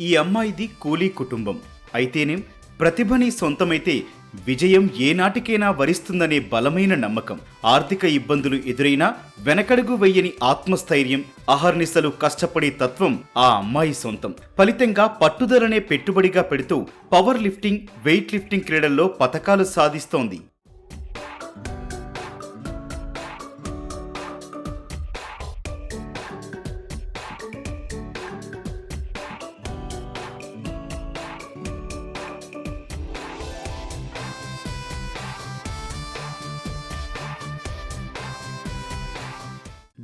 ఈ అమ్మాయిది కూలీ కుటుంబం. అయితేనేం ప్రతిభని సొంతమైతే విజయం ఏనాటికైనా వరిస్తుందనే బలమైన నమ్మకం. ఆర్థిక ఇబ్బందులు ఎదురైనా వెనకడుగు వెయ్యని ఆత్మస్థైర్యం అహర్నిశలు కష్టపడే తత్వం ఆ అమ్మాయి సొంతం. ఫలితంగా పట్టుదలనే పెట్టుబడిగా పెడుతూ పవర్ లిఫ్టింగ్ వెయిట్ లిఫ్టింగ్ క్రీడల్లో పథకాలు సాధిస్తోంది.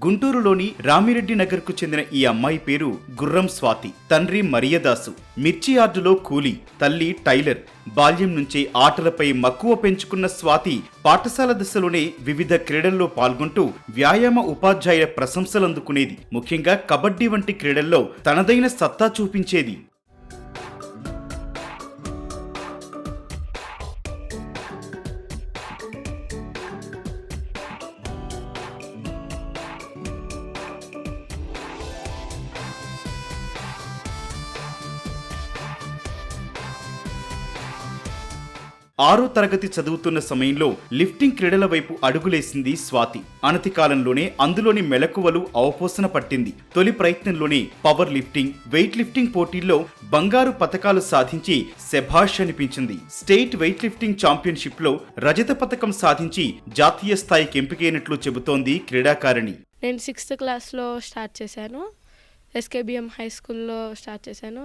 గుంటూరులోని రామిరెడ్డి నగర్కు చెందిన ఈ అమ్మాయి పేరు గుర్రం స్వాతి. తండ్రి మరియదాసు. మిర్చి యార్డులో కూలీ తల్లి టైలర్. బాల్యం నుంచే ఆటలపై మక్కువ పెంచుకున్న స్వాతి పాఠశాల దశలోనే వివిధ క్రీడల్లో పాల్గొంటూ వ్యాయామ ఉపాధ్యాయుల ప్రశంసలందుకునేది. ముఖ్యంగా కబడ్డీ వంటి క్రీడల్లో తనదైన సత్తా చూపించేది. ఆరో తరగతి చదువుతున్న సమయంలో లిఫ్టింగ్ క్రీడల వైపు అడుగులేసింది స్వాతి. అనతి కాలంలోనే అందులోని మెలకువలు అవపోసన పట్టింది. తొలి ప్రయత్నంలోనే పవర్ లిఫ్టింగ్ వెయిట్ లిఫ్టింగ్ పోటీల్లో బంగారు పతకాలు సాధించి శభాష్ అనిపించింది. స్టేట్ వెయిట్ లిఫ్టింగ్ ఛాంపియన్షిప్లో రజత పతకం సాధించి జాతీయ స్థాయికి ఎంపికైనట్లు చెబుతోంది క్రీడాకారిణి. నేను సిక్స్త్ క్లాస్లో స్టార్ట్ చేశాను. ఎస్కేబిఎం హై స్కూల్లో స్టార్ట్ చేశాను.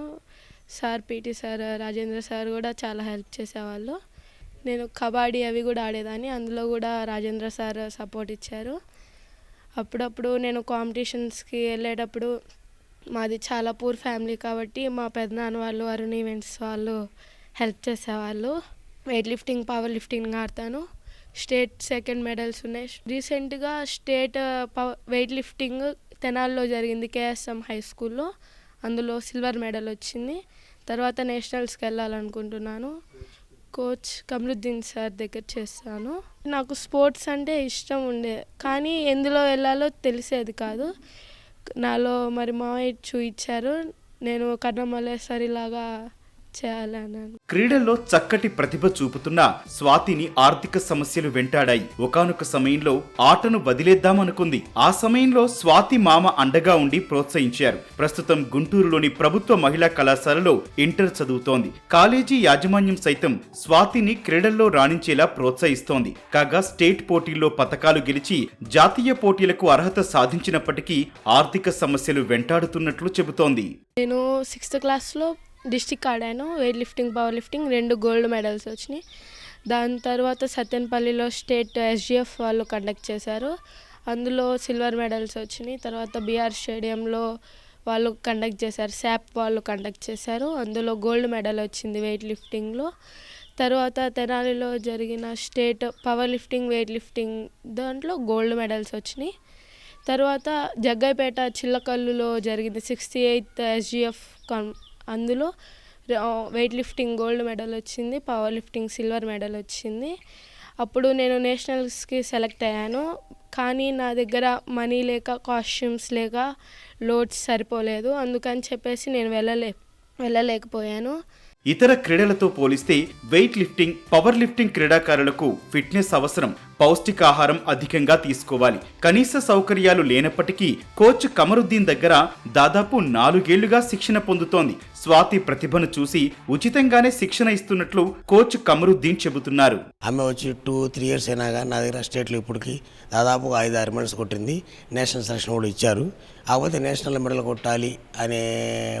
Sir PT sir Rajendra sir కూడా చాలా హెల్ప్ చేసేవాళ్ళు. నేను కబడ్డీ అవి కూడా ఆడేదాన్ని. అందులో కూడా రాజేంద్ర సార్ సపోర్ట్ ఇచ్చారు. అప్పుడప్పుడు నేను కాంపిటీషన్స్కి వెళ్ళేటప్పుడు మాది చాలా పూర్ ఫ్యామిలీ కాబట్టి మా పెద్దనాన్న వాళ్ళు అరుణ్ ఈవెంట్స్ వాళ్ళు హెల్ప్ చేసేవాళ్ళు. వెయిట్ లిఫ్టింగ్ పవర్ లిఫ్టింగ్ ఆడతాను. స్టేట్ సెకండ్ మెడల్స్ ఉన్నాయి. రీసెంట్గా స్టేట్ పవర్ వెయిట్ లిఫ్టింగ్ తెనాల్లో జరిగింది కేఎస్ఎం హై స్కూల్లో. అందులో సిల్వర్ మెడల్ వచ్చింది. తర్వాత నేషనల్స్కి వెళ్ళాలనుకుంటున్నాను. కోచ్ కమరుద్దీన్ సార్ దగ్గర చేస్తాను. నాకు స్పోర్ట్స్ అంటే ఇష్టం ఉండే కానీ ఎందులో వెళ్ళాలో తెలిసేది కాదు. నాలో మరి మావయ్య చూయించారు నేను కన్నమల్లేశ్వరి లాగా క్రీడల్లో చక్కటి ప్రతిభ చూపుతున్న స్వాతిని ఆర్థిక సమస్యలు వెంటాడాయి. ఒకానొక సమయంలో ఆటను వదిలేద్దామనుకుంది. ఆ సమయంలో స్వాతి మామ అండగా ఉండి ప్రోత్సహించారు. ప్రస్తుతం గుంటూరులోని ప్రభుత్వ మహిళా కళాశాలలో ఇంటర్ చదువుతోంది. కాలేజీ యాజమాన్యం సైతం స్వాతిని క్రీడల్లో రాణించేలా ప్రోత్సహిస్తోంది. కాగా స్టేట్ పోటీల్లో పతకాలు గెలిచి జాతీయ పోటీలకు అర్హత సాధించినప్పటికీ ఆర్థిక సమస్యలు వెంటాడుతున్నట్లు చెబుతోంది. నేను సిక్స్త్ క్లాస్లో డిస్టిక్ ఆడాను వెయిట్ లిఫ్టింగ్ పవర్ లిఫ్టింగ్ రెండు గోల్డ్ మెడల్స్ వచ్చినాయి. దాని తర్వాత సత్యనపల్లిలో స్టేట్ ఎస్జిఎఫ్ వాళ్ళు కండక్ట్ చేశారు. అందులో సిల్వర్ మెడల్స్ వచ్చినాయి. తర్వాత బీఆర్ స్టేడియంలో వాళ్ళు కండక్ట్ చేశారు. శాప్ వాళ్ళు కండక్ట్ చేశారు. అందులో గోల్డ్ మెడల్ వచ్చింది వెయిట్ లిఫ్టింగ్లో తర్వాత తెనాలిలో జరిగిన state power lifting weight lifting దాంట్లో గోల్డ్ మెడల్స్ వచ్చినాయి. తర్వాత జగ్గైపేట చిల్లకల్లులో జరిగింది. సిక్స్టీ ఎయిత్ ఎస్జిఎఫ్ కన్ అందులో వెయిట్ లిఫ్టింగ్ గోల్డ్ మెడల్ వచ్చింది పవర్ లిఫ్టింగ్ సిల్వర్ మెడల్ వచ్చింది. అప్పుడు నేను నేషనల్స్కి సెలెక్ట్ అయ్యాను. కానీ నా దగ్గర మనీ లేక కాస్ట్యూమ్స్ లేక లోడ్స్ సరిపోలేదు. అందుకని చెప్పేసి నేను వెళ్ళలే వెళ్ళలేకపోయాను. ఇతర క్రీడలతో పోలిస్తే వెయిట్ లిఫ్టింగ్ పవర్ లిఫ్టింగ్ క్రీడాకారులకు ఫిట్నెస్ అవసరం. పౌష్టికాహారం అధికంగా తీసుకోవాలి. కనీస సౌకర్యాలు లేనప్పటికీ కోచ్ కమరుద్దీన్ దగ్గర దాదాపు నాలుగేళ్ళుగా శిక్షణ పొందుతోంది. స్వాతి ప్రతిభను చూసి ఉచితంగానే శిక్షణ ఇస్తున్నట్లు కోచ్ కమరుద్దీన్ చెబుతున్నారు. ఆమె వచ్చి టూ త్రీ ఇయర్స్ అయినా కానీ నా దగ్గర స్టేట్లో ఇప్పటికి దాదాపు ఐదు ఆరు మెడల్స్ కొట్టింది. నేషనల్ సెలక్షన్ కూడా ఇచ్చారు. కాకపోతే నేషనల్ మెడల్ కొట్టాలి అనే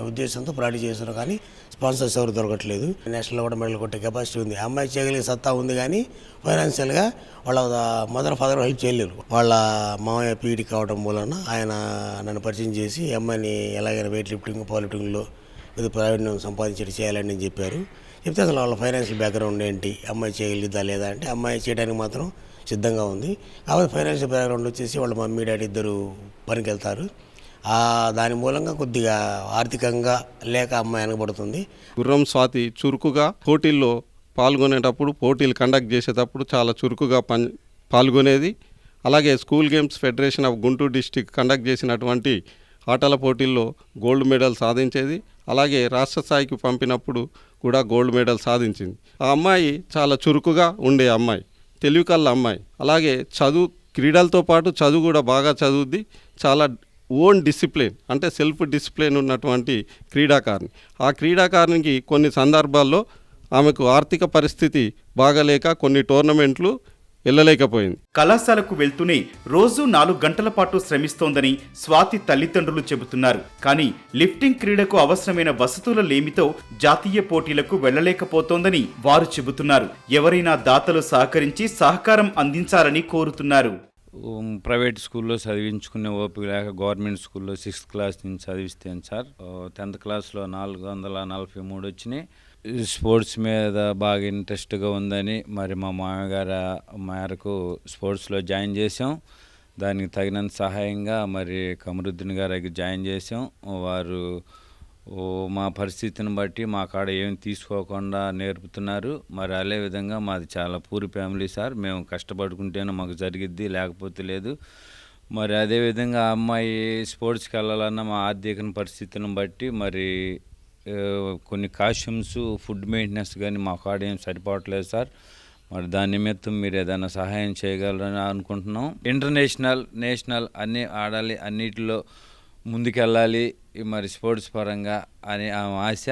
ఉద్దేశంతో ప్రాక్టీస్ చేస్తున్నారు కానీ స్పాన్సర్స్ ఎవరు దొరకట్లేదు. నేషనల్ కూడా మెడల్ కొట్టే కెపాసిటీ ఉంది. అమ్మాయి చేయగలిగే సత్తా ఉంది కానీ ఫైనాన్షియల్గా వాళ్ళ మదర్ ఫాదర్ హెల్ప్ చేయలేరు. వాళ్ళ మామయ్య పీడి కావడం మూలన ఆయన నన్ను పరిచయం చేసి అమ్మాయిని ఎలాగైనా వెయిట్ లిఫ్టింగ్ పవర్ లిఫ్టింగ్లో ఇది ప్రావీణ్యం సంపాదించేది చేయాలని చెప్పారు. చెప్తే అసలు వాళ్ళ ఫైనాన్షియల్ బ్యాక్గ్రౌండ్ ఏంటి? అమ్మాయి చేయగలిగిద్దా లేదా అంటే అమ్మాయి చేయడానికి మాత్రం సిద్ధంగా ఉంది. కాబట్టి ఫైనాన్షియల్ బ్యాక్గ్రౌండ్ వచ్చేసి వాళ్ళ మమ్మీ డాడీ ఇద్దరు పనికి వెళ్తారు దాని మూలంగా కొద్దిగా ఆర్థికంగా లేక అమ్మాయి వెనకబడుతుంది. గుర్రం స్వాతి చురుకుగా పోటీల్లో పాల్గొనేటప్పుడు పోటీలు కండక్ట్ చేసేటప్పుడు చాలా చురుకుగా పని పాల్గొనేది. అలాగే school games federation of Guntur district conduct చేసినటువంటి ఆటల పోటీల్లో గోల్డ్ మెడల్ సాధించేది. అలాగే రాష్ట్ర స్థాయికి పంపినప్పుడు కూడా గోల్డ్ మెడల్ సాధించింది. ఆ అమ్మాయి చాలా చురుకుగా ఉండే అమ్మాయి తెలివికల్ల అమ్మాయి. అలాగే చదువు క్రీడలతో పాటు చదువు కూడా బాగా చదువుద్ది. చాలా ఓన్ డిసిప్లిన్ అంటే సెల్ఫ్ డిసిప్లిన్ ఉన్నటువంటి క్రీడాకారిణి. ఆ క్రీడాకారునికి కొన్ని సందర్భాల్లో ఆమెకు ఆర్థిక పరిస్థితి బాగలేక కొన్ని టోర్నమెంట్లు వెళ్ళలేకపోయింది కళాశాలకు వెళ్తూనే రోజు నాలుగు గంటల పాటు శ్రమిస్తోందని స్వాతి తల్లిదండ్రులు చెబుతున్నారు. కానీ లిఫ్టింగ్ క్రీడకు అవసరమైన వసతుల లేమితో జాతీయ పోటీలకు వెళ్ళలేకపోతోందని వారు చెబుతున్నారు. ఎవరైనా దాతలు సహకరించి సహకారం అందించాలని కోరుతున్నారు. ప్రైవేట్ స్కూల్లో చదివించుకునే ఓపిక లేక గవర్నమెంట్ స్కూల్లో సిక్స్త్ క్లాస్ నుంచి చదివిస్తాను సార్? టెన్త్ క్లాస్లో నాలుగు వందల నలభై మూడు వచ్చినాయి. స్పోర్ట్స్ మీద బాగా ఇంట్రెస్ట్గా ఉందని మరి మా మామగారు మేరకు స్పోర్ట్స్లో జాయిన్ చేసాం దానికి తగినంత సహాయంగా మరి కమరుద్దీన్ గారికి జాయిన్ చేసాం వారు మా పరిస్థితిని బట్టి మా కాడ ఏమి తీసుకోకుండా నేర్పుతున్నారు. మరి అదే విధంగా మాది చాలా పూరి ఫ్యామిలీ సార్. మేము కష్టపడుకుంటేనే మాకు జరిగిద్ది లేకపోతే లేదు. మరి అదేవిధంగా అమ్మాయి స్పోర్ట్స్కి వెళ్ళాలన్న మా ఆర్థిక పరిస్థితిని బట్టి మరి కొన్ని కాస్ట్యూమ్స్ ఫుడ్ మెయింటెనెన్స్ కానీ మా కాడ ఏం సరిపోవట్లేదు సార్. మరి దాని నిమిత్తం మీరు ఏదైనా సహాయం చేయగలరని అనుకుంటున్నాం. ఇంటర్నేషనల్ నేషనల్ అన్నీ ఆడాలి అన్నిటిలో ముందుకెళ్ళాలి. ఈ మరి స్పోర్ట్స్ పరంగా అనే ఆశ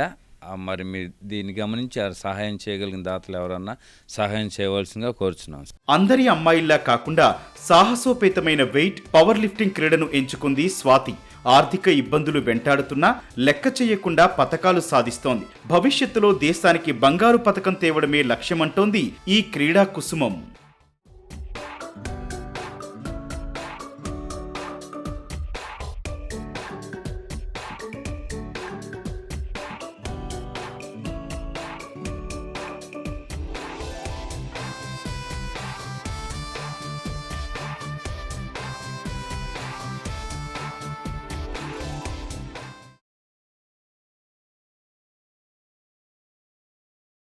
మరి మీరు దీన్ని గమనించి సహాయం చేయగలిగిన దాతలు ఎవరన్నా సహాయం చేయవలసిందిగా కోరుచున్నాం అందరి అమ్మాయిల్లా కాకుండా సాహసోపేతమైన వెయిట్ పవర్ లిఫ్టింగ్ క్రీడను ఎంచుకుంది స్వాతి. ఆర్థిక ఇబ్బందులు వెంటాడుతున్నా లెక్క చేయకుండా పథకాలు సాధిస్తోంది. భవిష్యత్తులో దేశానికి బంగారు పతకం తేవడమే లక్ష్యమంటోంది ఈ క్రీడా కుసుమం.